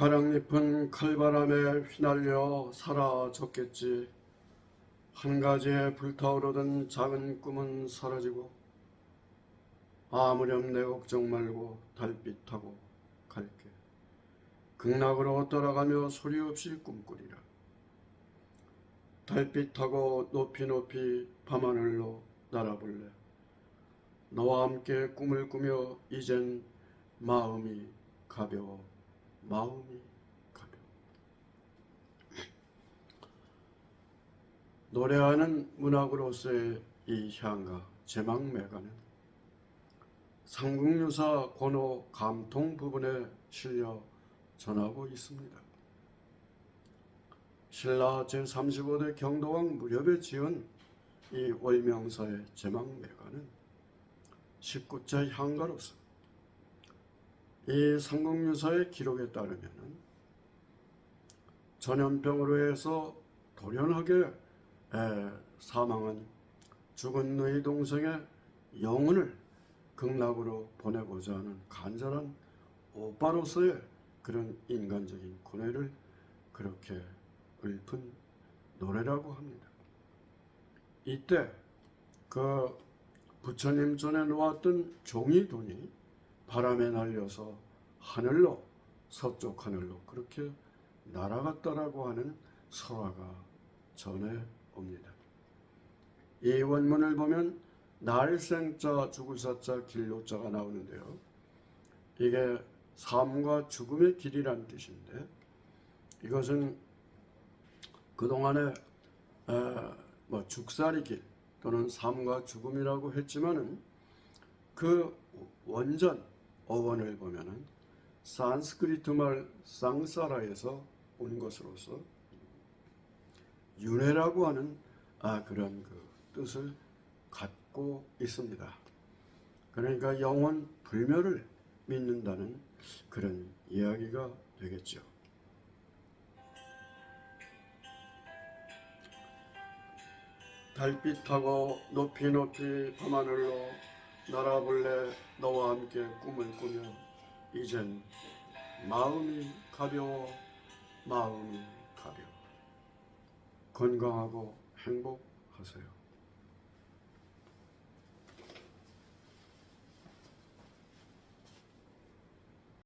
가랑잎은 칼바람에 휘날려 사라졌겠지. 한 가지에 불타오르던 작은 꿈은 사라지고 아무렴 내 걱정 말고 달빛 타고 갈게. 극락으로 떠나가며 소리 없이 꿈꾸리라. 달빛 타고 높이 높이 밤하늘로 날아볼래. 너와 함께 꿈을 꾸며 이젠 마음이 가벼워 마음이 가벼워 노래하는 문학으로서의 이 향가 제망매가는 삼국유사 권호 감통 부분에 실려 전하고 있습니다. 신라 제35대 경도왕 무렵에 지은 이 월명사의 제망매가는 19자 향가로서 이 삼국유사의 기록에 따르면은 전염병으로 해서 돌연하게 에, 사망한 죽은 너희 동생의 영혼을 극락으로 보내고자 하는 간절한 오빠로서의 그런 인간적인 고뇌를 그렇게 읊은 노래라고 합니다. 이때 그 부처님 전에 놓았던 종이 돈이 바람에 날려서 하늘로 서쪽 하늘로 그렇게 날아갔다라고 하는 설화가 전해 옵니다. 이 원문을 보면 날생자 죽을사자 길로자가 나오는데요. 이게 삶과 죽음의 길이란 뜻인데 이것은 그동안에 에, 뭐 죽살이 길 또는 삶과 죽음이라고 했지만은 그 원전 어원을 보면은 산스크리트 말 쌍사라에서 온 것으로서 윤회라고 하는 아 그런 그 뜻을 갖고 있습니다. 그러니까 영원 불멸을 믿는다는 그런 이야기가 되겠죠. 달빛하고 높이 높이 밤하늘로 날아볼래 너와 함께 꿈을 꾸며 이젠 마음이 가벼워 마음이 가벼워 건강하고 행복하세요.